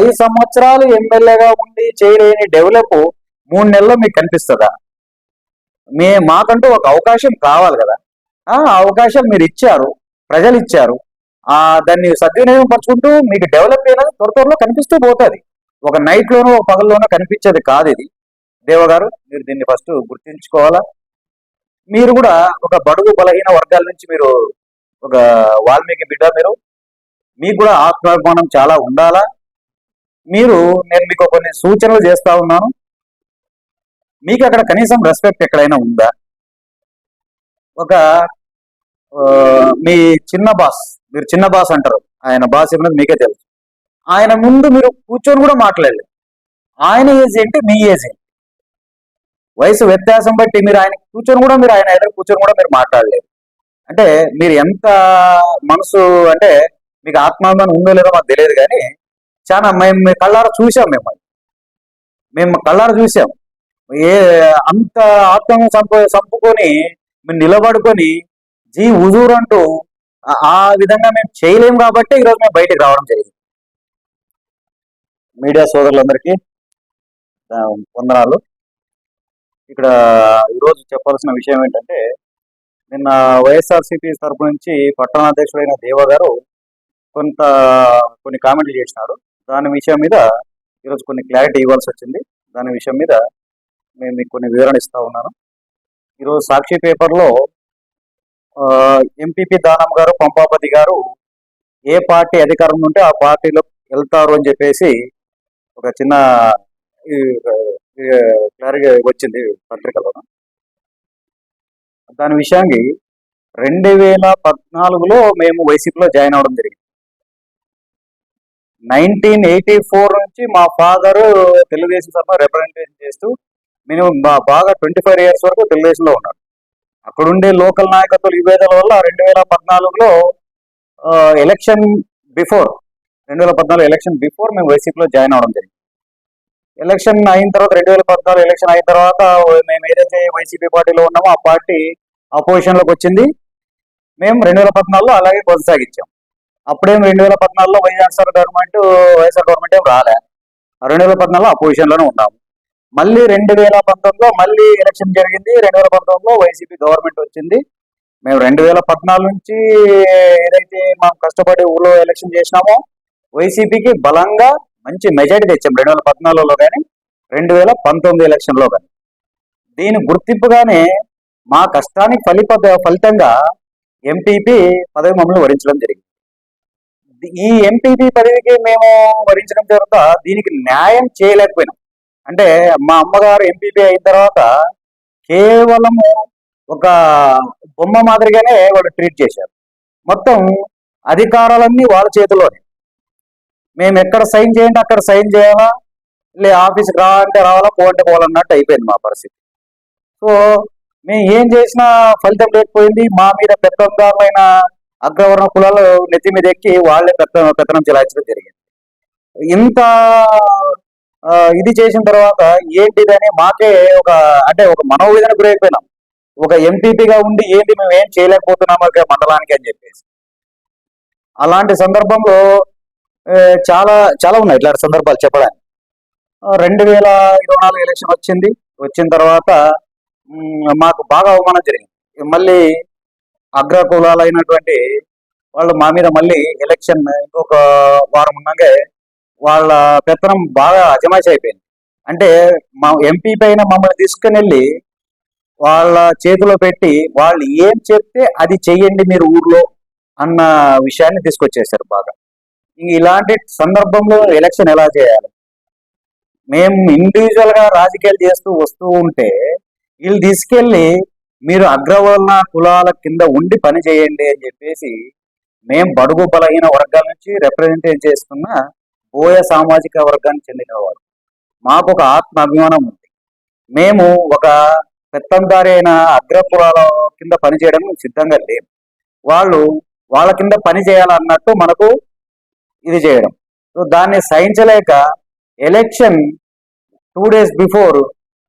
ఐదు సంవత్సరాలు ఎమ్మెల్యేగా ఉండి చేయలేని డెవలప్ మూడు నెలల్లో మీకు కనిపిస్తుందా? మే మాకంటూ ఒక అవకాశం కావాలి కదా. ఆ అవకాశం మీరు ఇచ్చారు ప్రజలు ఇచ్చారు ఆ దాన్ని సద్వినియోగం పరుచుకుంటూ మీకు డెవలప్ అయినది త్వర త్వరలో కనిపిస్తూ పోతుంది. ఒక నైట్లోనూ ఒక పగల్లోనూ కనిపించేది కాదు ఇది. దేవగారు మీరు దీన్ని ఫస్ట్ గుర్తించుకోవాలా? మీరు కూడా ఒక బడుగు బలహీన వర్గాల నుంచి మీరు ఒక వాల్మీకి బిడ్డ మీరు. మీకు కూడా ఆత్మాభిమానం చాలా ఉండాలా? మీరు నేను మీకు కొన్ని సూచనలు చేస్తా ఉన్నాను. మీకు అక్కడ కనీసం రెస్పెక్ట్ ఎక్కడైనా ఉందా? ఒక మీ చిన్న బాస్ మీరు చిన్న బాస్ అంటారు. ఆయన బాస్ ఏమన్నది మీకే తెలుసు. ఆయన ముందు మీరు కూర్చొని కూడా మాట్లాడలేదు. ఆయన ఏజ్ ఏంటి? మీ ఏజ్ ఏంటి? వయసు వ్యత్యాసం బట్టి మీరు ఆయన కూర్చొని కూడా మీరు ఆయన ఎదురు కూర్చొని కూడా మీరు మాట్లాడలేదు. అంటే మీరు ఎంత మనసు అంటే మీకు ఆత్మాభిమానం ఉందో లేదో మాకు తెలియదు కానీ చాలా మేము కళ్ళార కళ్ళారా చూసాం మిమ్మల్ని మేము కళ్ళారా చూసాం. ఏ అంత ఆత్మ సంపు చంపుకొని మేము నిలబడుకొని జీ హుజూర్ అంటూ ఆ- విధంగా మేము చేయలేము కాబట్టి ఈరోజు మేము బయటకు రావడం జరిగింది. మీడియా సోదరులందరికీ వందనాలు. ఇక్కడ ఈరోజు చెప్పాల్సిన విషయం ఏంటంటే నిన్న వైఎస్ఆర్సీపీ తరపు నుంచి పట్టణాధ్యక్షుడైన దేవ గారు కొంత కొన్ని కామెంట్లు చేసినారు. దాని విషయం మీద ఈరోజు కొన్ని క్లారిటీ ఇవ్వాల్సి వచ్చింది. దాని విషయం మీద నేను మీకు కొన్ని వివరణ ఇస్తూ ఉన్నాను. ఈరోజు సాక్షి పేపర్లో ఎంపీపీ దానం గారు పంపాపతి గారు ఏ పార్టీ అధికారం ఉంటే ఆ పార్టీలో వెళ్తారు అని చెప్పేసి ఒక చిన్న క్లారిటీ వచ్చింది పత్రికలో. దాని విషయానికి రెండు వేల పద్నాలుగులో మేము వైసీపీలో జాయిన్ అవడం జరిగింది. నైన్టీన్ ఎయిటీ ఫోర్ నుంచి మా ఫాదరు తెలుగుదేశం తరఫున రిప్రజెంటేషన్ చేస్తూ మినిమం బాగా ట్వంటీ ఫైవ్ ఇయర్స్ వరకు తెలుగుదేశంలో ఉన్నారు. అక్కడుండే లోకల్ నాయకత్వ విభేదాల వల్ల రెండు వేల పద్నాలుగులో ఎలక్షన్ బిఫోర్ రెండు వేల పద్నాలుగు ఎలక్షన్ బిఫోర్ మేము వైసీపీలో జాయిన్ అవడం జరిగింది. ఎలక్షన్ అయిన తర్వాత రెండు వేల పద్నాలుగు ఎలక్షన్ అయిన తర్వాత మేము ఏదైతే వైసీపీ పార్టీలో ఉన్నామో ఆ పార్టీ అపోజిషన్లోకి వచ్చింది. మేము రెండు వేల పద్నాలుగులో అలాగే కొనసాగించాం. అప్పుడేం రెండు వేల పద్నాలుగులో వైఎస్ఆర్ గవర్నమెంట్ వైఎస్ఆర్ గవర్నమెంట్ ఏం రాలే. రెండు వేల పద్నాలుగులో అపోజిషన్లోనే ఉన్నాము మళ్ళీ రెండు వేల పంతొమ్మిదిలో మళ్ళీ ఎలక్షన్ జరిగింది. రెండు వేల పంతొమ్మిదిలో వైసీపీ గవర్నమెంట్ వచ్చింది. మేము రెండు వేల పద్నాలుగు నుంచి ఏదైతే మనం కష్టపడి ఊళ్ళో ఎలక్షన్ చేసినామో వైసీపీకి బలంగా మంచి మెజారిటీ తెచ్చాం రెండు వేల పద్నాలుగులో కానీ రెండు వేల పంతొమ్మిది ఎలక్షన్లో కానీ దీని గుర్తింపుగానే మా కష్టానికి ఫలిత ఫలితంగా ఎంపీపీ పదవి మమ్మల్ని వరించడం జరిగింది. ఈ ఎంపీపీ పదవికి మేము వరించడం తర్వాత దీనికి న్యాయం చేయలేకపోయినాం. అంటే మా అమ్మగారు ఎంపీపీ అయిన తర్వాత కేవలము ఒక బొమ్మ మాదిరిగానే వాళ్ళు ట్రీట్ చేశారు. మొత్తం అధికారాలన్నీ వాళ్ళ చేతిలోనే. మేము ఎక్కడ సైన్ చేయండి అక్కడ సైన్ చేయాలా? లే ఆఫీస్కి రా అంటే రావాలా? పోంటే పోవాలన్నట్టు అయిపోయింది మా పరిస్థితి. సో మేము ఏం చేసినా ఫలితం లేకపోయింది. మా మీద పెత్తందారులైన అగ్రవర్ణ కులాలు నెత్తి మీద ఎక్కి వాళ్ళే పెత్త పెత్తనం చెలాయించడం జరిగింది. ఇంత ఇది చేసిన తర్వాత ఏంటిదని మాకే ఒక అంటే ఒక మనోవేదన గురైపోయినాం. ఒక ఎంపీపీగా ఉండి ఏంటి మేము ఏం చేయలేకపోతున్నాము మండలానికి అని చెప్పేసి. అలాంటి సందర్భంలో చాలా చాలా ఉన్నాయి ఇట్లాంటి సందర్భాలు చెప్పడానికి. రెండు వేల ఇరవై నాలుగు ఎలక్షన్ వచ్చింది. వచ్చిన తర్వాత మాకు బాగా అవమానం జరిగింది. మళ్ళీ అగ్ర కులాలైనటువంటి వాళ్ళు మా మీద మళ్ళీ ఎలక్షన్ ఇంకొక వారం ఉన్నాకే వాళ్ళ పెత్తనం బాగా అజమాయిషి అయిపోయింది. అంటే మా ఎంపీ పైన మమ్మల్ని తీసుకుని వెళ్ళి వాళ్ళ చేతిలో పెట్టి వాళ్ళు ఏం చెప్తే అది చెయ్యండి మీరు ఊర్లో అన్న విషయాన్ని తీసుకొచ్చేసారు బాగా. ఇలాంటి సందర్భంలో ఎలక్షన్ ఎలా చేయాలి? మేము ఇండివిజువల్గా రాజకీయాలు చేస్తూ వస్తూ ఉంటే వీళ్ళు తీసుకెళ్ళి మీరు అగ్రవర్ణ కులాల కింద ఉండి పని చేయండి అని చెప్పేసి మేము బడుగు బలహీన వర్గాల నుంచి రిప్రజెంటేట్ చేస్తున్న బోయ సామాజిక వర్గానికి చెందినవారు. మాకు ఒక ఆత్మ అభిమానం ఉంది. మేము ఒక పెత్తందారి అయిన అగ్ర కులాల కింద పని చేయడం సిద్ధంగా లేము వాళ్ళు వాళ్ళ కింద పని చేయాలన్నట్టు మనకు ఇది చేయడం. సో దాన్ని సహించలేక ఎలక్షన్ టూ డేస్ బిఫోర్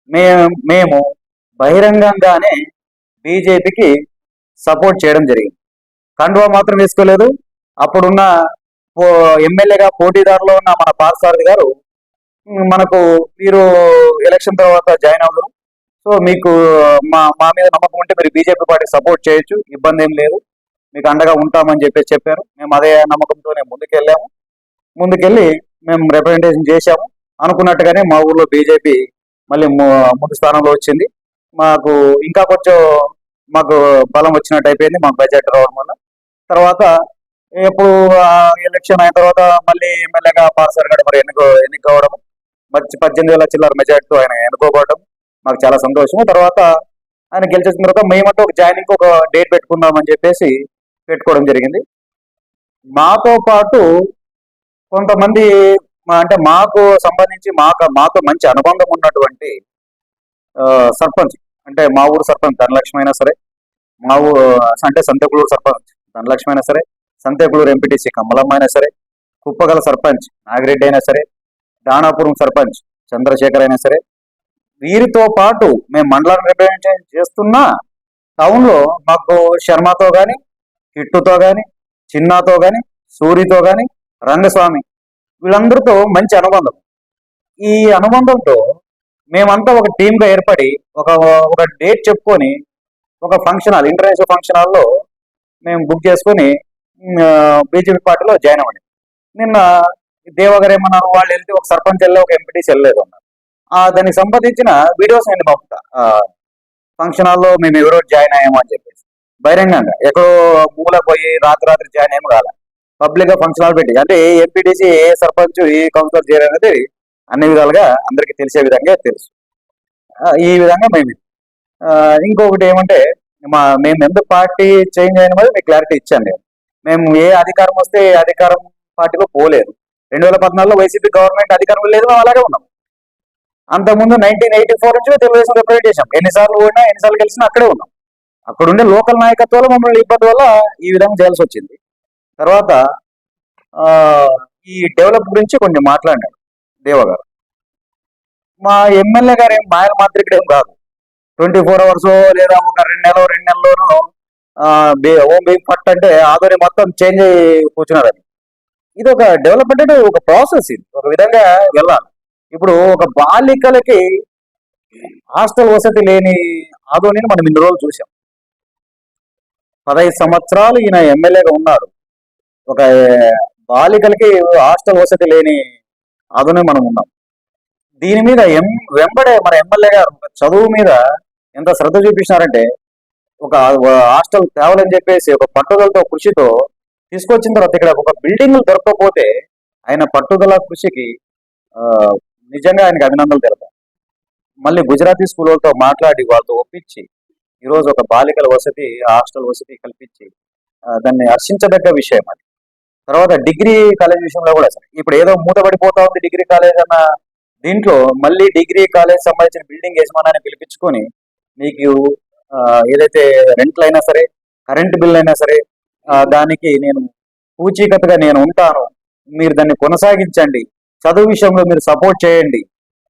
మేము మేము బహిరంగంగానే బీజేపీకి సపోర్ట్ చేయడం జరిగింది. కండువా మాత్రం వేసుకోలేదు. అప్పుడున్న ఎమ్మెల్యేగా పోటీదారులో ఉన్న మన పార్సారథి గారు మనకు మీరు ఎలక్షన్ తర్వాత జాయిన్ అవ్వరు. సో మీకు మా మా మీద నమ్మకం ఉంటే మీరు బీజేపీ పార్టీ సపోర్ట్ చేయొచ్చు. ఇబ్బంది ఏం లేదు. మీకు అండగా ఉంటామని చెప్పేసి చెప్పారు. మేము అదే నమ్మకంతోనే ముందుకెళ్ళాము. ముందుకెళ్ళి మేము రిప్రజెంటేషన్ చేశాము. అనుకున్నట్టుగానే మా ఊర్లో బీజేపీ మళ్ళీ ముందు స్థానంలో వచ్చింది. మాకు ఇంకా కొంచెం మాకు బలం వచ్చినట్టు అయిపోయింది మాకు బడ్జెట్ రావడం వల్ల. తర్వాత ఎప్పుడు ఎలక్షన్ అయిన తర్వాత మళ్ళీ ఎమ్మెల్యేగా పార్సర్ గడ మరి ఎన్నుకో ఎన్నికవడం. మంచి పద్దెనిమిది వేల చిల్లర మెజార్టీతో ఆయన ఎన్నుకోవడం మాకు చాలా సంతోషం తర్వాత ఆయన గెలిచేసిన తర్వాత మేమంటూ ఒక జాయినింగ్ ఒక డేట్ పెట్టుకుందామని చెప్పేసి పెట్టుకోవడం జరిగింది. మాతో పాటు కొంతమంది మా- అంటే మాకు సంబంధించి మాకు మాతో మంచి అనుబంధం ఉన్నటువంటి సర్పంచ్. అంటే మా ఊరు సర్పంచ్ ధనలక్ష్మి అయినా సరే మా ఊరు అంటే సంతకులూరు సర్పంచ్ ధనలక్ష్మి అయినా సరే సంతకులూరు ఎంపీటీసీ కమలమ్మ అయినా సరే కుప్పగల సర్పంచ్ నాగిరెడ్డి అయినా సరే దానాపురం సర్పంచ్ చంద్రశేఖర్ అయినా సరే వీరితో పాటు మేము మండలాన్ని రిప్రజెంట్ చేస్తున్నా టౌన్లో మాకు శర్మతో కానీ కిట్టుతో కానీ చిన్నాతో కానీ సూరితో కానీ రంగస్వామి వీళ్ళందరితో మంచి అనుబంధం. ఈ అనుబంధంతో మేమంతా ఒక టీమ్గా ఏర్పడి ఒక ఒక డేట్ చెప్పుకొని ఒక ఫంక్షన్ హాల్ ఇంటర్నేషనల్ ఫంక్షన్ హాల్లో మేము బుక్ చేసుకొని బీజేపీ పార్టీలో జాయిన్ అవ్వండి. నిన్న దేవగారు ఏమన్నారు వాళ్ళు వెళ్తే ఒక సర్పంచ్ వెళ్ళి ఒక ఎంపీటీసీ వెళ్ళలేదు అన్నారు. ఆ దానికి సంబంధించిన వీడియోస్ నేను పంపుతా. ఫంక్షన్ హాల్లో మేము ఎవరో జాయిన్ అయ్యాము అని చెప్పేసి. బహిరంగంగా. ఎక్కడో మూల పోయి రాత్రి రాత్రి జాయిన్ అయ్యాము కాదు. పబ్లిక్గా ఫంక్షన్ హాల్ పెట్టి అంటే ఎంపీటీసీ ఏ సర్పంచ్ ఏ కౌన్సిలర్ చేయాలనేది అన్ని విధాలుగా అందరికీ తెలిసే విధంగా తెలుసు. ఈ విధంగా మేము ఇంకొకటి ఏమంటే మా మేము ఎందుకు పార్టీ చేంజ్ అయిన మీద మీకు క్లారిటీ ఇచ్చాను నేను. మేము ఏ అధికారం వస్తే ఏ అధికారం పార్టీలో పోలేదు. రెండు వేల పద్నాలుగులో వైసీపీ గవర్నమెంట్ అధికారం లేదు మేము అలాగే ఉన్నాం. అంతకుముందు నైన్టీన్ ఎయిటీ ఫోర్ నుంచి తెలుగుదేశం రిప్రజెంట్ చేసాం ఎన్నిసార్లు ఓడినా ఎన్నిసార్లు గెలిచినా అక్కడే ఉన్నాం. అక్కడ ఉండే లోకల్ నాయకత్వాలు మమ్మల్ని ఇబ్బంది వల్ల ఈ విధంగా చేయాల్సి వచ్చింది. తర్వాత ఈ డెవలప్ గురించి కొంచెం మాట్లాడినాడు దేవ గారు మా ఎమ్మెల్యే గారు ఏం మాయన మాత్రికుడు ఏం కాదు. ట్వంటీ ఫోర్ అవర్స్ లేదా ఒక రెండు నెలలు రెండు నెలల్లోనూ ఓం బీ పట్ అంటే ఆధ్వర్యం మొత్తం చేంజ్ అయ్యి కూర్చున్నారు అది. ఇది ఒక డెవలప్మెంట్ అంటే ఒక ప్రాసెస్ ఇది. ఒక విధంగా వెళ్ళాలి. ఇప్పుడు ఒక బాలికలకి హాస్టల్ వసతి లేని ఆదోనిని మనం ఇన్ని రోజులు చూసాం పదహైదు సంవత్సరాలు ఈయన ఎమ్మెల్యేగా ఉన్నారు. ఒక బాలికలకి హాస్టల్ వసతి లేని అదనే మనం ఉన్నాం. దీని మీద ఎం వెంబడే మన ఎమ్మెల్యే గారు చదువు మీద ఎంత శ్రద్ధ చూపించినారంటే ఒక హాస్టల్ తేవాలని చెప్పేసి ఒక పట్టుదలతో కృషితో తీసుకొచ్చిన తర్వాత ఇక్కడ ఒక బిల్డింగ్ దొరకకపోతే ఆయన పట్టుదల కృషికి నిజంగా ఆయనకి అభినందనలు తెలుపుతాం. మళ్ళీ గుజరాతీ స్కూల్ వాళ్ళతో మాట్లాడి వాళ్ళతో ఒప్పించి ఈరోజు ఒక బాలికల వసతి హాస్టల్ వసతి కల్పించి దాన్ని హర్షించదగ్గ విషయం అది. తర్వాత డిగ్రీ కాలేజ్ విషయంలో కూడా సార్ ఇప్పుడు ఏదో మూతపడిపోతా ఉంది డిగ్రీ కాలేజ్ అన్న దీంట్లో మళ్ళీ డిగ్రీ కాలేజ్ సంబంధించిన బిల్డింగ్ యజమానాన్ని పిలిపించుకొని మీకు ఏదైతే రెంట్లు అయినా సరే కరెంట్ బిల్ అయినా సరే దానికి నేను పూచీకత్తుగా నేను ఉంటాను మీరు దాన్ని కొనసాగించండి చదువు విషయంలో మీరు సపోర్ట్ చేయండి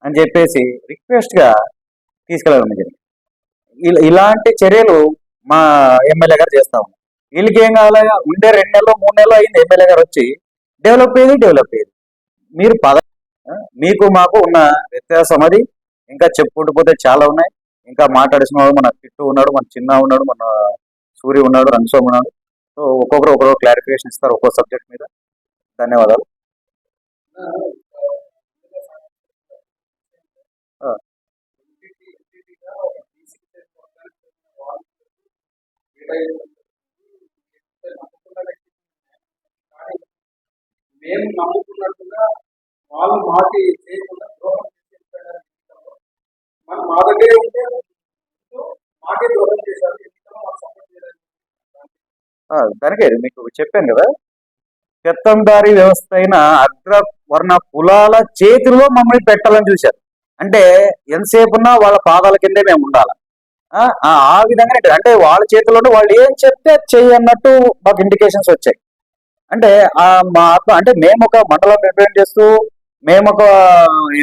అని చెప్పేసి రిక్వెస్ట్గా తీసుకెళ్ళడం జరిగింది. ఇలా- ఇలాంటి చర్యలు మా ఎమ్మెల్యే గారు చేస్తా వీళ్ళకి ఏం కావాలి? ఉండే రెండు నెలలు మూడు నెలలు అయింది ఎమ్మెల్యే గారు వచ్చి. డెవలప్ అయ్యేది డెవలప్ అయ్యేది. మీరు పద మీకు మాకు ఉన్న వ్యత్యాసం అది. ఇంకా చెప్పుకుంటుపోతే చాలా ఉన్నాయి. ఇంకా మాట్లాడిసిన వాడు మన కిట్టు ఉన్నాడు మన చిన్న ఉన్నాడు మన సూర్య ఉన్నాడు రంగస్వామి ఉన్నాడు. సో ఒక్కొక్కరు ఒక్కొక్క క్లారిఫికేషన్ ఇస్తారు ఒక్కో సబ్జెక్ట్ మీద. ధన్యవాదాలు. ఆ. మేము నమ్ముకున్నట్టుగా వాళ్ళు మాకి చేయకుండా ద్రోహం చేసేసారు మనం మా దగ్గరే ఉంటే మాకే ద్రోహం చేశారు దానికే మీకు చెప్పాను కదా. పెత్తందారి వ్యవస్థ అయిన అగ్రవర్ణ కులాల చేతిలో మమ్మల్ని పెట్టాలని చూశారు. అంటే ఎంతసేపున్నా వాళ్ళ పాదాల కిందే మేము ఉండాలి? ఆ ఆ- ఆ విధంగా అంటే వాళ్ళ చేతిలో వాళ్ళు ఏం చెప్తే చెయ్యి అన్నట్టు మాకు ఇండికేషన్స్ వచ్చాయి. అంటే ఆ మా ఆత్మ అంటే మేము ఒక మండలం రిప్రజెంట్ చేస్తూ మేము ఒక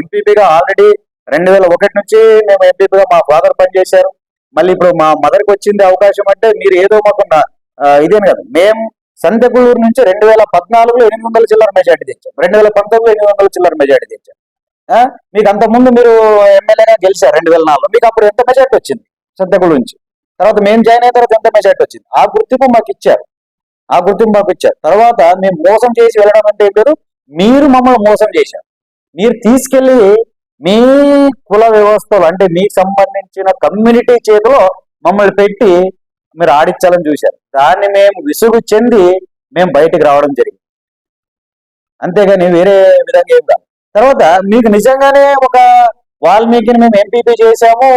ఎంపీపీగా ఆల్రెడీ రెండు వేల ఒకటి నుంచి మేము ఎంపీపీగా మా ఫాదర్ పనిచేశారు. మళ్ళీ ఇప్పుడు మా మదర్కి వచ్చింది అవకాశం అంటే మీరు ఏదో మాకు ఇదేం కాదు. మేము సంతకూరు నుంచి రెండు వేల పద్నాలుగులో ఎనిమిది వందల చిల్లర మెజార్టీ తెచ్చాం. రెండు వేల పంతొమ్మిదిలో ఎనిమిది వందల చిల్లర మెజార్టీ తెచ్చాం. మీకు అంతకుముందు మీరు ఎమ్మెల్యేగా గెలిచారు రెండు వేల నాలుగులో. మీకు అప్పుడు ఎంత మెజార్టీ వచ్చింది సంతకూరు నుంచి? తర్వాత మేము జాయిన్ అయిన తర్వాత ఎంత మెజార్టీ వచ్చింది? ఆ గుర్తింపు మాకు ఇచ్చారు. ఆ గుర్తింపు పంపించారు. తర్వాత మేము మోసం చేసి వెళ్ళడం అంటే పేరు మీరు మమ్మల్ని మోసం చేశారు. మీరు తీసుకెళ్ళి మీ కుల వ్యవస్థలు అంటే మీకు సంబంధించిన కమ్యూనిటీ చేతిలో మమ్మల్ని పెట్టి మీరు ఆడించాలని చూశారు. దాన్ని మేము విసుగు చెంది మేము బయటికి రావడం జరిగింది. అంతేగాని వేరే విధంగా ఏం కాదు. తర్వాత మీకు నిజంగానే ఒక వాల్మీకిని మేము ఎంపీపీ చేశాము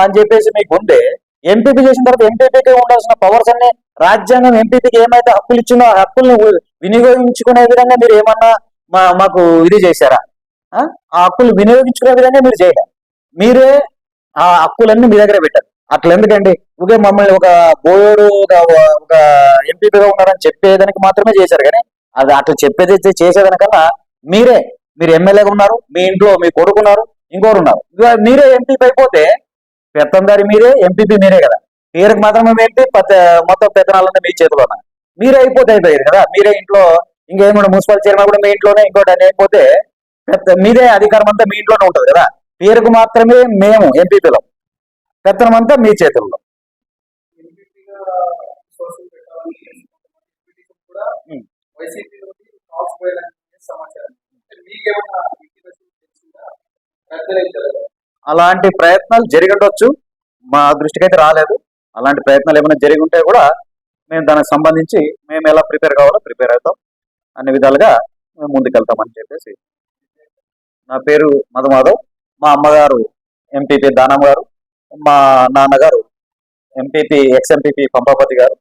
అని చెప్పేసి మీకు ఉండే ఎంపీపీ చేసిన తర్వాత ఎంపీపీకి ఉండాల్సిన పవర్స్ అన్ని రాజ్యాంగం ఎంపీపీకి ఏమైతే హక్కులు ఇచ్చిందో ఆ హక్కుల్ని వినియోగించుకునే విధంగా మీరు ఏమన్నా మా మాకు ఇది చేశారా? ఆ? హక్కులు వినియోగించుకునే విధంగా మీరు చేయరా? మీరే ఆ హక్కులన్నీ మీ దగ్గర పెట్టారు. అట్లా ఎందుకండి? ఒకే మమ్మల్ని ఒక బోయోడు ఒక ఎంపీపీగా ఉన్నారని చెప్పేదానికి మాత్రమే చేశారు కానీ అది అట్లా చెప్పేది చేసేదానికన్నా మీరే. మీరు ఎమ్మెల్యేగా ఉన్నారు మీ ఇంట్లో మీ కొడుకున్నారు ఇంకోరు ఉన్నారు. మీరే ఎంపీపీ అయిపోతే పెత్తందారి మీరే ఎంపీపీ మీరే కదా. పేరుకి మాత్రమే ఎంపీ మొత్తం పెత్తనాలన్నీ మీ చేతిలో ఉన్నాయి మీరే అయిపోతే అయిపోయారు కదా? మీరే ఇంట్లో ఇంకేమన్నా మున్సిపల్ చైర్మన్ కూడా మీ ఇంట్లోనే ఇంకోటి అని అయిపోతే పెద్ద మీదే అధికారం అంతా మీ ఇంట్లోనే ఉంటుంది కదా? పేరుకు మాత్రమే మేము ఎంపీపీలో. పెత్తనం అంతా మీ చేతుల్లో. అలాంటి ప్రయత్నాలు జరిగి ఉండొచ్చు మా దృష్టికి అయితే రాలేదు. అలాంటి ప్రయత్నాలు ఏమైనా జరిగి ఉంటే కూడా మేము దానికి సంబంధించి మేము ఎలా ప్రిపేర్ కావాలో ప్రిపేర్ అవుతాం. అన్ని విధాలుగా మేము ముందుకెళ్తామని చెప్పేసి. నా పేరు మధుమాధవ్. మా అమ్మగారు ఎంపీపీ దానమ్మ గారు. మా నాన్నగారు ఎంపీపీ ఎక్స్ఎంపీపీ పంపాపతి గారు.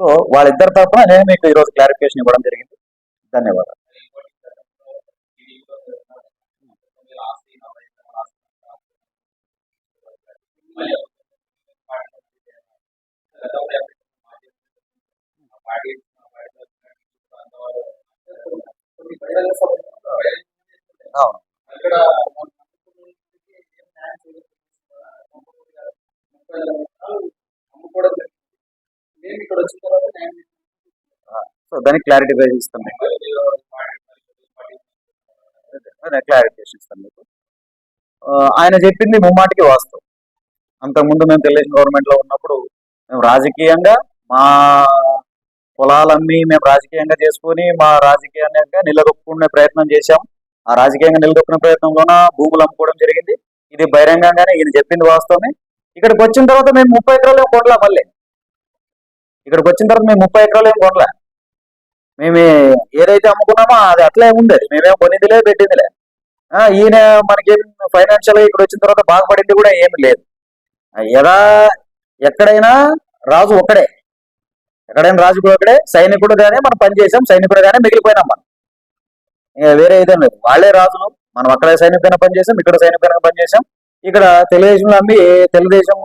సో వాళ్ళిద్దరి తరఫున నేను మీకు ఈరోజు క్లారిఫికేషన్ ఇవ్వడం జరిగింది. ధన్యవాదాలు. కొన్ని న్యాయం చేస్తున్నాం. సో దానికి క్లారిటీ ఇస్తాం మీకు క్లారిఫికేషన్ ఇస్తాం మీకు ఆయన చెప్పింది ముమ్మాటికి వాస్తవం అంతకుముందు మేము తెలుగుదేశం గవర్నమెంట్లో ఉన్నప్పుడు మేము రాజకీయంగా మా కులాలన్నీ మేము రాజకీయంగా చేసుకొని మా రాజకీయంగా నిలదొక్కునే ప్రయత్నం చేశాం. ఆ రాజకీయంగా నిలదొక్కునే ప్రయత్నంలోన భూములు అమ్ముకోవడం జరిగింది. ఇది బహిరంగంగానే ఈయన చెప్పింది వాస్తవమే. ఇక్కడికి వచ్చిన తర్వాత మేము ముప్పై ఎకరాలు ఏం కొనలే మళ్ళీ. ఇక్కడికి వచ్చిన తర్వాత మేము ముప్పై ఎకరాలు ఏం కొనలే. మేము ఏదైతే అమ్ముకున్నామో అది అట్లే ఉంది అది మేమేం కొనిందిలే పెట్టిందిలే. ఈయన మనకి ఫైనాన్షియల్గా ఇక్కడ వచ్చిన తర్వాత బాగుపడింది కూడా ఏమి లేదు. ఎలా ఎక్కడైనా రాజు ఒక్కడే. ఎక్కడైనా రాజు కూడా ఒకడే సైనికుడు సైనికుడుగానే మనం పనిచేసాం సైనికుడుగానే మిగిలిపోయినాం మనం. ఇంకా వేరే ఇదేం లేదు. వాళ్ళే రాజులు మనం అక్కడ సైనికుడిగా పనిచేసాం ఇక్కడ సైనికుడిగా పనిచేసాం ఇక్కడ తెలుగుదేశంలో అమ్మి తెలుగుదేశం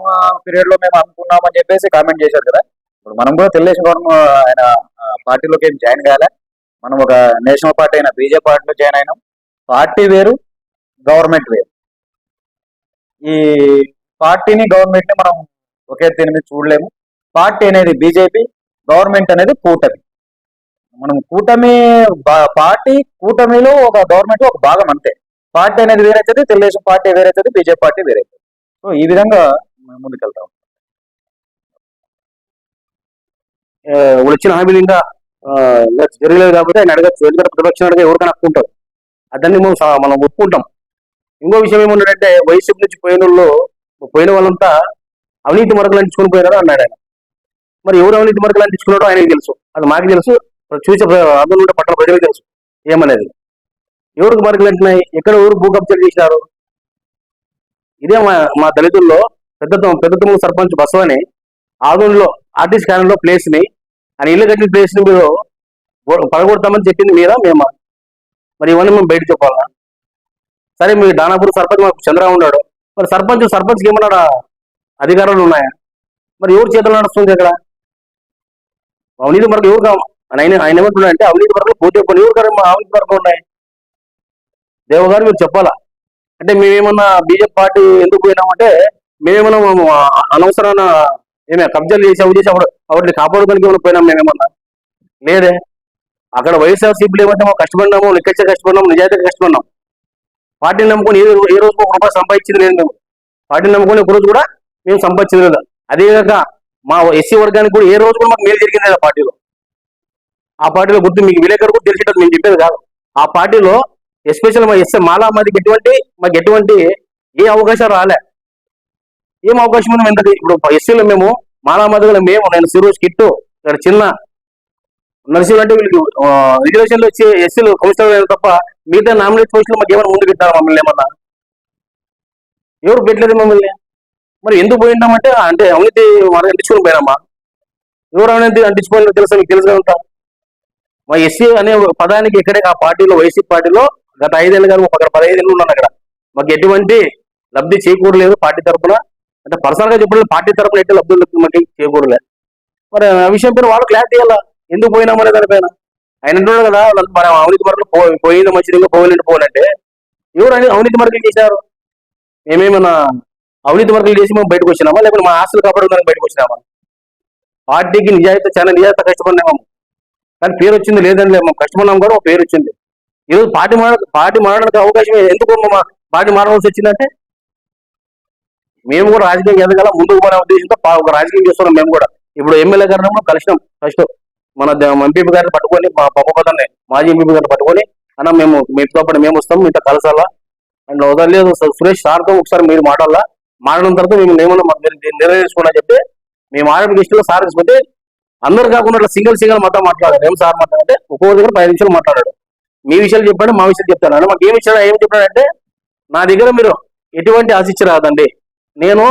పీరియడ్లో మేము అనుకున్నామని చెప్పేసి కామెంట్ చేశారు కదా. ఇప్పుడు మనం కూడా తెలుగుదేశం గవర్నమెంట్ ఆయన పార్టీలోకి ఏం జాయిన్ కాలే. మనం ఒక నేషనల్ పార్టీ అయిన బీజేపీ పార్టీలో జాయిన్ అయినాం. పార్టీ వేరు గవర్నమెంట్ వేరు. ఈ పార్టీని గవర్నమెంట్ని మనం ఒకే దీని చూడలేము. పార్టీ అనేది బీజేపీ గవర్నమెంట్ అనేది కూటమి. మనం కూటమి పార్టీ కూటమిలో ఒక గవర్నమెంట్ ఒక భాగం అంతే. పార్టీ అనేది వేరైతుంది తెలుగుదేశం పార్టీ వేరైతుంది బీజేపీ పార్టీ వేరైతుంది సో ఈ విధంగా మనం ముందుకెళ్తాం. వచ్చిన హామీలు ఇంకా జరగలేదు కాబట్టి ఆయన అడగచ్చు. ఎందుకంటే ప్రతిపక్షం అడిగే ఎవరికైనా హక్కు ఉంటుంది. అదాన్ని మనం మనం ఒప్పుకుంటాం. ఇంకో విషయం ఏమన్నాడంటే వైసీపీ నుంచి పోయిన వాళ్ళు పోయిన వాళ్ళంతా అవినీతి మరకలు అంటించుకుని అన్నాడు ఆయన. మరి ఎవరు అవినీతి మరకలు అంటించుకున్నాడో ఆయనకు తెలుసు. అది మాకు తెలుసు. చూసే అందులో ఉండే పట్టణ ప్రజలకు తెలుసు. ఏమనేది? ఎవరికి మరకలు అంటున్నాయి ఎక్కడ ఎవరు భూ కబ్జాలు చేసినారు? ఇదే మా మా దళితుల్లో పెద్ద పెద్ద సర్పంచ్ బసవని ఆదోన్లో ఆర్టీసీ కాలంలో ప్లేస్ని ఆయన ఇల్లు కట్టిన ప్లేస్ని మీరు పడగొడతామని చెప్పింది మీరా? మేమా? మరి ఇవన్నీ మేము బయట చెప్పాలా? సరే మీ దానాపూర్ సర్పంచ్ మాకు చంద్ర ఉన్నాడు. మరి సర్పంచ్ సర్పంచ్కి ఏమన్నాడా? అధికారాలు ఉన్నాయా? మరి ఎవరు చేతులు నడుస్తుంది ఇక్కడ? అవినీతి వరకు ఎవరు అని ఆయన ఆయన ఏమంటున్నాయంటే అవినీతి వరకు పోతే కొన్ని ఎవరు కదా అవినీతి వరకు ఉన్నాయి. దేవగారు మీరు చెప్పాలా? అంటే మేమేమన్నా బీజేపీ పార్టీ ఎందుకు పోయినామంటే మేమేమన్నా అనవసరమైన ఏమే కబ్జాలు చేసి అవి చేసి అప్పుడు అవన్నీ కాపాడుకోనికి ఏమైనా పోయినాం మేమేమన్నా? లేదే. అక్కడ వైఎస్ఆర్ సీపీలు ఏమంటే మేము కష్టపడినాము లెక్కచ్చే కష్టపడినాము నిజాయితీగా కష్టపడినాం పార్టీని నమ్ముకొని ఏ ఏ రోజు ఒక రూపాయి సంపాదించింది లేదు మేము. పార్టీని నమ్ముకొని ఒక రోజు కూడా మేము సంపాదించింది లేదు అదే కాక మా ఎస్సీ వర్గానికి కూడా ఏ రోజు కూడా మాకు మేలు జరిగింది ఆ పార్టీలో. ఆ పార్టీలో గుర్తు మీకు విలేకరు కూడా తెలిసేటట్టు మేము చెప్పేది కాదు. ఆ పార్టీలో ఎస్పెషల్ మా ఎస్ఏ మాలా మాదికి ఎటువంటి మాకు ఎటువంటి ఏ అవకాశం రాలే. ఏం అవకాశం ఉంది ఎంత ఇప్పుడు ఎస్సీలో మేము మాలా మాదిగలు మేము నేను సిరోజ్ కిట్టు ఇక్కడ చిన్న నర్సింగ్ అంటే వీళ్ళకి రిజర్వేషన్లు వచ్చి ఎస్సీలు కమిషనర్ తప్ప మిగతా నామినేట్ పోస్టులు మాకు ఏమైనా ముందు పెట్టారా మమ్మల్ని ఏమన్నా? ఎవరు పెట్టలేదు మమ్మల్ని? మరి ఎందుకు పోయింటామంటే అంటే అవినీతి మనం అంటించుకొని పోయినామా? ఎవరు అవినీతి అంటించుకోవాలని తెలుసా మీకు తెలుసు ఉంటాం మా ఎస్సీ అనే పదానికి ఇక్కడే ఆ పార్టీలో వైసీపీ పార్టీలో గత ఐదేళ్ళు కానీ ఒక పదహైదు ఏళ్ళు ఉన్నాను అక్కడ. మాకు ఎటువంటి లబ్ధి చేకూరలేదు పార్టీ తరఫున అంటే పర్సనల్గా చెప్పలేదు పార్టీ తరఫున ఎట్టి లబ్ధి ఉండదు మాకు చేకూరలేదు మరి ఆ విషయం పైన వాళ్ళు క్లారిటీ ఇవ్వాలా? ఎందుకు పోయినామనే దానిపైన ఆయన అంటున్నాడు కదా మరి అవినీతి మార్గం పోయింది మంచిది ఇంకా పోయినట్టు పోవాలంటే. ఎవరు అని అవినీతి మార్గం చేశారు? మేమేమన్నా అవినీతి వర్గాలు చేసి మేము బయటకు వచ్చినామా? లేకపోతే మా ఆస్తులు కాపాడుకోవడానికి బయటకు వచ్చినామా? పార్టీకి నిజాయితీ చాలా నిజాయితీ కష్టపడినాము కానీ పేరు వచ్చింది లేదండి మేము కష్టపడినాం కూడా ఒక పేరు వచ్చింది. ఈరోజు పార్టీ మార పార్టీ మారడానికి అవకాశం ఎందుకు పార్టీ మారవలసి వచ్చిందంటే మేము కూడా రాజకీయం ఎదగల ముందుకు మన ఉద్దేశంతో ఒక రాజకీయం చేస్తున్నాం మేము కూడా. ఇప్పుడు ఎమ్మెల్యే గారిని కూడా కలిసినాం. ఫస్ట్ మన ఎంపీ గారిని పట్టుకొని మా పప్పపదాన్ని మాజీ ఎంపీ గారిని పట్టుకొని అన్న మేము మీతో పాటు మేము వస్తాం మీతో కలసాలా? అండ్ వదలలేదు. సురేష్ సార్తో ఒకసారి మీరు మాట్లాడాలా? మారడం తర్వాత మేము ఏమన్నా మీరు నిర్ణయించుకున్నా చెప్తే మేము ఆరోగ్య దృష్టిలో సార్ తీసుకుంటే అందరు కాకుండా అట్లా సింగిల్ సింగిల్ మాత్రం మాట్లాడారు. ఏం సార్ మాట్లాడంటే ఒక్కొక్క దగ్గర పది నిమిషాలు మాట్లాడాడు మీ విషయాలు చెప్పాడు మా విషయాలు చెప్తాను. అంటే మాకు ఏమి ఇచ్చాడు ఏం చెప్పాడంటే నా దగ్గర మీరు ఎటువంటి ఆశించి రాదండి. నేను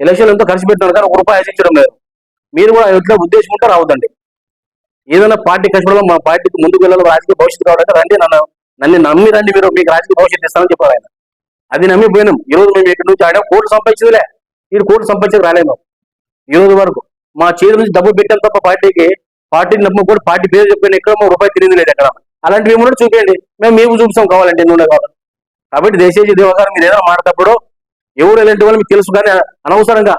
ఎలక్షన్ ఎంతో ఖర్చు పెట్టాను కానీ ఒక రూపాయి ఆశించడం లేదు. మీరు కూడా ఎట్లా ఉద్దేశం ఉంటే రావద్దండి. ఏదైనా పార్టీ కష్టపడడం మా పార్టీకి ముందుకు వెళ్ళాలి రాజకీయ భవిష్యత్తు కావాలంటే రండి నన్ను. నన్ను నమ్మి రండి మీరు మీకు రాజకీయ భవిష్యత్తు ఇస్తానని చెప్పారు ఆయన. అది నమ్మి పోయినాం. ఈరోజు మేము ఇక్కడ నుంచి ఆడాం కోట్లు సంపాదించదులే. మీరు కోట్లు సంపాదించక రాలేము ఈరోజు వరకు మా చేతి నుంచి డబ్బు పెట్టాం తప్ప పార్టీకి పార్టీని నమ్మ కూడా పార్టీ పేరు చెప్పిన ఎక్కడ మా రూపాయి తిరిగింది లేదు ఎక్కడ. అలాంటివి ఏమన్నా చూపించండి మేము మీకు చూపిస్తాం కావాలంటే ఎందుకు కావాలి కాబట్టి దయచేసి దేవగారు మీరు ఏదైనా మాట్లాడేటప్పుడు ఎవరు ఎలాంటి వాళ్ళు మీకు తెలుసు కానీ అనవసరంగా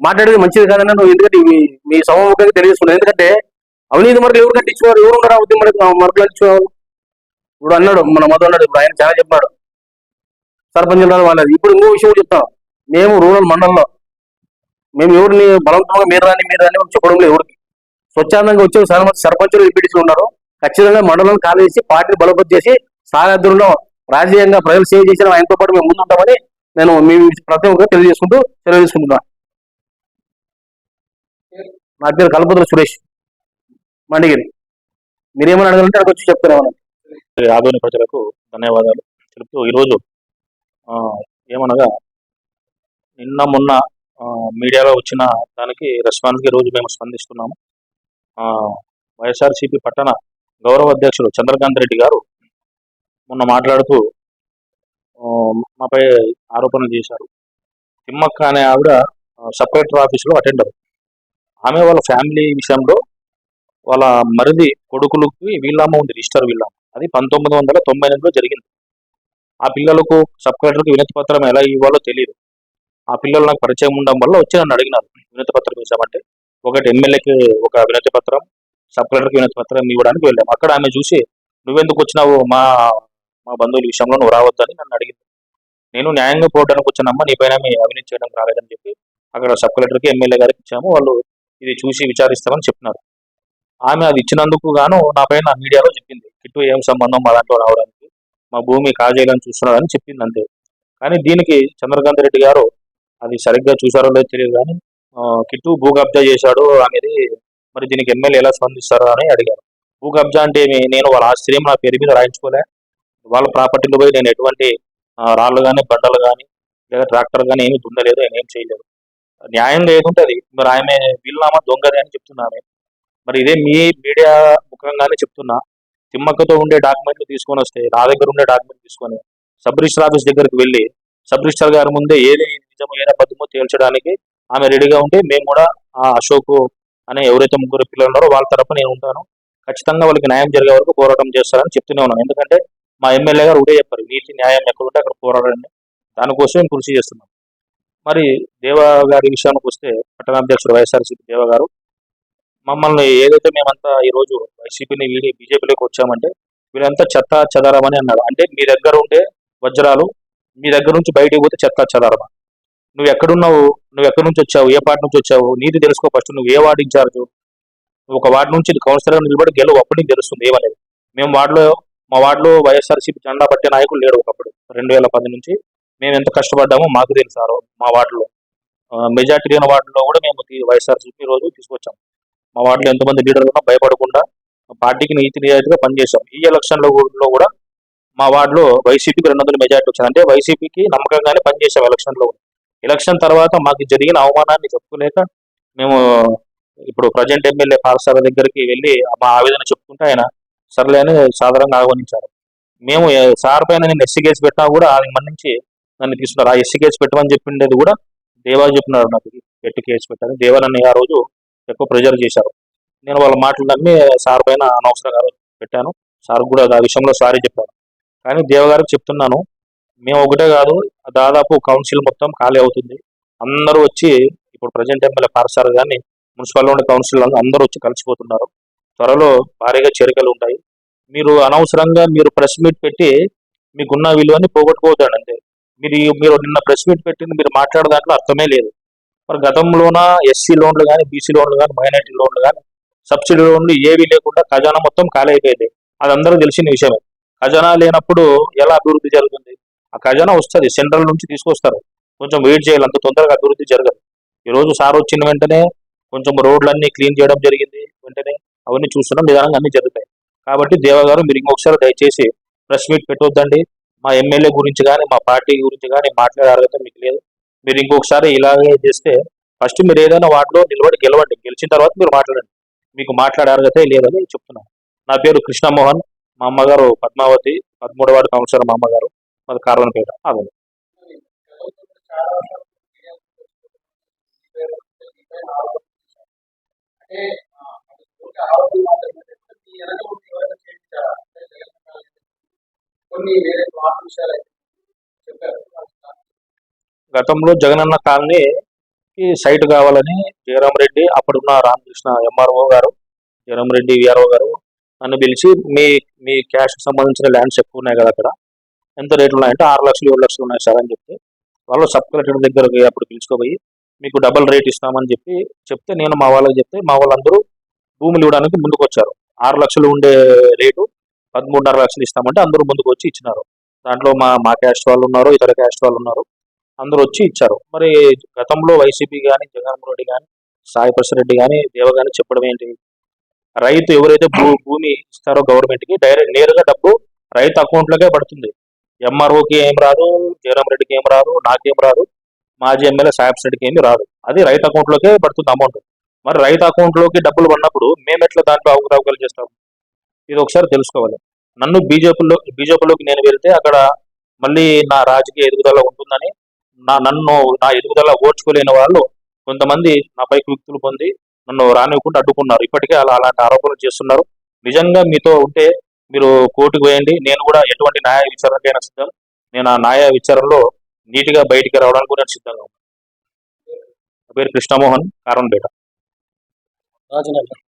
మాట్లాడేది మంచిది కాదని నువ్వు ఎందుకంటే మీ మీ సమూహంగా తెలియజేసుకున్నావు. ఎందుకంటే అవినీతి మరకలు ఎవరు కట్టించుకున్నారు ఎవరు ఉన్నారు అవినీతి మరకలు మరకు ఇప్పుడు అన్నాడు మన మొదలు అన్నాడు ఇప్పుడు ఆయన చాలా చెప్పాడు. సర్పంచ్ వాళ్ళది. ఇప్పుడు ఇంకో విషయం చెప్తాం మేము రూరల్ మండలంలో మేము ఎవరిని బలవంతంగా మీరు రాని మీరు రాని చెప్పడం లేదు ఎవరికి. స్వచ్ఛందంగా వచ్చే సర్పంచులు ఎంపీటీసీలు ఉన్నారు. ఖచ్చితంగా మండలం ఖాళీ చేసి పార్టీని బలోపతి చేసి సారథ్యంలో రాజకీయంగా ప్రజలు సేవ చేసిన ఆయనతో పాటు మేము ముందుంటామని నేను మీ ప్రతి ఒక్కరు తెలియజేసుకుంటూ తెలియజేసుకుంటున్నాను నా పేరు కల్పతుల సురేష్. మండిగిరి. మీరేమని అడగాలంటే అక్కడికి వచ్చి చెప్తారేమన్నా ఆదోని ప్రజలకు ధన్యవాదాలు. తెలుపుతూ ఈరోజు ఏమనగా నిన్న మొన్న మీడియాలో వచ్చిన దానికి రెస్పాన్స్కి రోజు మేము స్పందిస్తున్నాము వైఎస్ఆర్సీపీ పట్టణ గౌరవ అధ్యక్షుడు చంద్రకాంత్ రెడ్డి గారు మొన్న మాట్లాడుతూ మాపై ఆరోపణలు చేశారు. తిమ్మక్క అనే ఆవిడ సపరేటర్ ఆఫీసులో అటెండర్ ఆమె వాళ్ళ ఫ్యామిలీ విషయంలో వాళ్ళ మరిది కొడుకులకి వీళ్ళమ్మ ఉంది రిజిస్టర్ వీళ్ళమ్మ అది పంతొమ్మిది వందల తొంభై ఎనిమిదిలో జరిగింది. ఆ పిల్లలకు సబ్ కలెక్టర్కి వినతి పత్రం ఎలా ఇవ్వాలో తెలియదు ఆ పిల్లలు నాకు పరిచయం ఉండడం వల్ల వచ్చి నన్ను అడిగినారు. వినతి పత్రం ఇచ్చామంటే ఒకటి ఎమ్మెల్యేకి ఒక వినతి పత్రం సబ్ కలెక్టర్కి వినతి పత్రం ఇవ్వడానికి వెళ్ళాము అక్కడ ఆమె చూసి నువ్వెందుకు వచ్చినావు? మా మా బంధువుల విషయంలో నువ్వు రావద్దని నన్ను అడిగింది. నేను న్యాయంగా పోవడానికి వచ్చానమ్మా నీ పైన మీ అవినీతి చేయడానికి రాలేదని చెప్పి అక్కడ సబ్ కలెక్టర్కి ఎమ్మెల్యే గారికి ఇచ్చాము. వాళ్ళు ఇది చూసి విచారిస్తామని చెప్పినారు. ఆమె అది ఇచ్చినందుకు గాను నా పైన మీడియాలో చెప్పింది. కిట్టు ఏం సంబంధం? మా దాంట్లో రావడానికి మా భూమి కాజేయాలని చూస్తున్నారని చెప్పింది అంతే కానీ దీనికి చంద్రకాంత్ రెడ్డి గారు అది సరిగ్గా చూసారో లేదో తెలియదు కానీ కిట్టు భూ కబ్జా చేశాడు అనేది మరి దీనికి ఎమ్మెల్యే ఎలా స్పందిస్తారో అని అడిగారు. భూ కబ్జా అంటే నేను వాళ్ళ ఆశ్చర్యం నా పేరు మీద రాయించుకోలే. వాళ్ళ ప్రాపర్టీలో పోయి నేను ఎటువంటి రాళ్ళు కానీ బండలు కానీ లేదా ట్రాక్టర్ కానీ ఏమి దున్నలేదు నేను ఏం చేయలేదు. న్యాయం లేకుంటుంది మరి ఆమె వీళ్ళనామా దొంగది అని చెప్తున్నాను మరి ఇదే మీ మీడియా ముఖంగానే చెప్తున్నా. తిమ్మక్కతో ఉండే డాక్యుమెంట్లు తీసుకొని వస్తే నా దగ్గర ఉండే డాక్యుమెంట్ తీసుకొని సబ్ రిజిస్టర్ ఆఫీస్ దగ్గరికి వెళ్ళి సబ్ రిజిస్టర్ గారి ముందే ఏది నిజమో ఏది అబద్ధమో తేల్చడానికి ఆమె రెడీగా ఉంటే మేము కూడా ఆ అశోక్ అనే ఎవరైతే ముగ్గురు పిల్లలు ఉన్నారో వాళ్ళ తరపున నేను ఉంటాను. ఖచ్చితంగా వాళ్ళకి న్యాయం జరిగే వరకు పోరాటం చేస్తారని చెప్తూనే ఉన్నాను. ఎందుకంటే మా ఎమ్మెల్యే గారు ఒకటే చెప్పారు నీతి న్యాయం ఎక్కడ ఉంటే అక్కడ పోరాడండి. దానికోసం కృషి చేస్తున్నాం. మరి దేవ గారి విషయానికి వస్తే పట్టణాధ్యక్షుడు వైఎస్ఆర్సీపీ దేవ గారు మమ్మల్ని ఏదైతే మేమంతా ఈరోజు వైసీపీని వీడి బీజేపీలోకి వచ్చామంటే వీళ్ళంతా చెత్త చెదారమని అన్నారు అంటే మీ దగ్గర ఉండే వజ్రాలు మీ దగ్గర నుంచి బయటికి పోతే చెత్త చెదారమా? నువ్వు ఎక్కడున్నావు? నువ్వు ఎక్కడి నుంచి వచ్చావు? ఏ పార్టీ నుంచి వచ్చావు? నీది తెలుసుకో ఫస్ట్. నువ్వు ఏ వార్డు ఇన్ఛార్జ్? నువ్వు ఒక వార్డు నుంచి కౌన్సిలర్ నిలబడి గెలవు అప్పుడు నీకు తెలుస్తుంది ఏమనేది. మేము వార్డులో మా వార్డులో వైఎస్ఆర్సీపీ జెండా పట్టే నాయకులు లేడు ఒకప్పుడు రెండు వేల పది నుంచి. మేము ఎంత కష్టపడ్డామో మాకు తెలుసు సార్ మా వార్డులో. మెజార్టీ లేని వార్డులో కూడా మేము వైఎస్ఆర్సీపీ రోజు తీసుకొచ్చాము మా వార్డులో ఎంతమంది లీడర్లు ఉన్నా భయపడకుండా పార్టీకి నీతి నిజాయితీగా పనిచేశాం. ఈ ఎలక్షన్లో లో కూడా మా వార్డులో వైసీపీకి రెండు వందల మెజార్టీ వచ్చింది. అంటే వైసీపీకి నమ్మకంగానే పనిచేసాం ఎలక్షన్లో ఎలక్షన్ తర్వాత మాకు జరిగిన అవమానాన్ని చెప్పుకోలేక మేము ఇప్పుడు ప్రజెంట్ ఎమ్మెల్యే పాఠశాల దగ్గరికి వెళ్ళి మా ఆవేదన చెప్పుకుంటే ఆయన సర్లే అని సాధారణంగా ఆహ్వానించారు. మేము సార్ పైన నేను ఎస్సీ కేసు పెట్టినా కూడా ఆయన మన్నించి నన్ను తీసుకున్నారు. ఆ ఎస్సీ కేసు పెట్టమని చెప్పిండేది కూడా దేవా చెప్పినారు నాకు. పెట్టి కేసు పెట్టాను దేవా నన్ను ఆ రోజు ఎక్కువ ప్రెజర్ చేశారు. నేను వాళ్ళ మాటలు నమ్మి సార్ పైన అనవసరంగా పెట్టాను. సార్ కూడా ఆ విషయంలో సారీ చెప్పాను కానీ దేవగారికి చెప్తున్నాను మేము ఒకటే కాదు దాదాపు కౌన్సిల్ మొత్తం ఖాళీ అవుతుంది. అందరూ వచ్చి ఇప్పుడు ప్రజెంట్ ఎమ్మెల్యే పారసార్ కానీ మున్సిపల్ ఉండే కౌన్సిల్ అందరూ వచ్చి కలిసిపోతున్నారు. త్వరలో భారీగా చేరికలు ఉంటాయి. మీరు అనవసరంగా మీరు ప్రెస్ మీట్ పెట్టి మీకున్న విలువని పోగొట్టుకోవద్దండి అంతే. మీరు మీరు నిన్న ప్రెస్ మీట్ పెట్టి మీరు మాట్లాడే దాంట్లో అర్థమే లేదు. మరి గతంలోన ఎస్సీ లోన్లు కానీ బీసీ లోన్లు కానీ మైనార్టీ లోన్లు కానీ సబ్సిడీ లోన్లు ఏవి లేకుండా ఖజానా మొత్తం ఖాళీ అయిపోయింది. అది అందరూ తెలిసిన విషయమే. ఖజానా లేనప్పుడు ఎలా అభివృద్ధి జరుగుతుంది? ఆ ఖజానా వస్తుంది సెంట్రల్ నుంచి తీసుకొస్తారు. కొంచెం వెయిట్ చేయాలి అంత తొందరగా అభివృద్ధి జరగదు. ఈ రోజు సార్ వచ్చిన వెంటనే కొంచెం రోడ్లన్నీ క్లీన్ చేయడం జరిగింది వెంటనే అవన్నీ చూస్తున్నాం నిదానంగా అన్ని జరుగుతాయి. కాబట్టి దేవగారు మీరు ఇంకొకసారి దయచేసి ప్రెస్ మీట్ పెట్టొద్దండి. మా ఎమ్మెల్యే గురించి కానీ మా పార్టీ గురించి కానీ మాట్లాడే అర్హత మీకు లేదు. మీరు ఇంకొకసారి ఇలాగే చేస్తే ఫస్ట్ మీరు ఏదైనా వాటిలో నిలబడి గెలవండి. గెలిచిన తర్వాత మీరు మాట్లాడండి. మీకు మాట్లాడే అర్హతే లేదని చెప్తున్నాను. నా పేరు కృష్ణమోహన్. మా అమ్మగారు పద్మావతి పదమూడవ వార్డు కౌన్సిలర్ మా అమ్మగారు. మాది కార్వనపేట. అదే కొన్ని వేరే ఒక ఆరోగ్యం మాత్రమే కాకుండా ఈ వెనక ఉండి ఎవరైనా చేయించారా? అంటే జగన్ కాలేదు. కొన్ని వేరే వాటి విషయాలు అయితే చెప్పారు గతంలో జగనన్న కాలనీకి సైట్ కావాలని జయరాం రెడ్డి అప్పుడున్న రామకృష్ణ ఎంఆర్ఓ గారు జయరాం రెడ్డి విఆర్ఓ గారు నన్ను పిలిచి మీ మీ క్యాష్ సంబంధించిన ల్యాండ్స్ ఎక్కువ ఉన్నాయి కదా అక్కడ ఎంత రేట్లు ఉన్నాయంటే ఆరు లక్షలు ఏడు లక్షలు ఉన్నాయి సార్ అని చెప్పి వాళ్ళు సబ్ కలెక్టర్ దగ్గరకి అప్పుడు పిలుచుకోపోయి మీకు డబల్ రేట్ ఇస్తామని చెప్పి చెప్తే నేను మా వాళ్ళకి చెప్తే మా వాళ్ళందరూ భూములు ఇవ్వడానికి ముందుకు వచ్చారు ఆరు లక్షలు ఉండే రేటు పదమూడున్నర లక్షలు ఇస్తామంటే అందరూ ముందుకు వచ్చి ఇచ్చినారు. దాంట్లో మా మా క్యాస్ట్ వాళ్ళు ఉన్నారు ఇతర క్యాస్ట్ వాళ్ళు ఉన్నారు. అందరూ వచ్చి ఇచ్చారు. మరి గతంలో వైసీపీ కానీ జగన్మోహన్ రెడ్డి కానీ సాయి ప్రసాద్ రెడ్డి కానీ దేవ కానీ చెప్పడం ఏంటి? రైతు ఎవరైతే భూ భూమి ఇస్తారో గవర్నమెంట్కి డైరెక్ట్ నేరుగా డబ్బు రైతు అకౌంట్ లోకే పడుతుంది. ఎంఆర్ఓకి ఏం రాదు జయరాం రెడ్డికి ఏం రాదు నాకేం రాదు మాజీ ఎమ్మెల్యే సాహెబ్ రెడ్డికి ఏమి రాదు. అది రైతు అకౌంట్ లోకే పడుతుంది అమౌంట్ మరి రైతు అకౌంట్లోకి డబ్బులు పడినప్పుడు మేము ఎట్లా దాంట్లో అవకతవకలు చేస్తాం? ఇది ఒకసారి తెలుసుకోవాలి. నన్ను బీజేపీలో బీజేపీలోకి నేను వెళ్తే అక్కడ మళ్ళీ నా రాజకీయ ఎదుగుదల ఉంటుందని నా నన్ను నా ఎదుగుదల ఓడ్చుకోలేని వాళ్ళు కొంతమంది నాపై వ్యక్తులు పొంది నన్ను రానివ్వకుండా అడ్డుకున్నారు. ఇప్పటికే అలా అలాంటి ఆరోపణలు చేస్తున్నారు. నిజంగా మీతో ఉంటే మీరు కోర్టుకు వేయండి నేను కూడా ఎటువంటి న్యాయ విచారణకైనా సిద్ధం. నేను ఆ న్యాయ విచారణలో నీట్గా బయటికి రావడానికి కూడా నేను సిద్ధంగా ఉన్నాను. నా పేరు కృష్ణమోహన్ కారణపేట. రాజనగర్.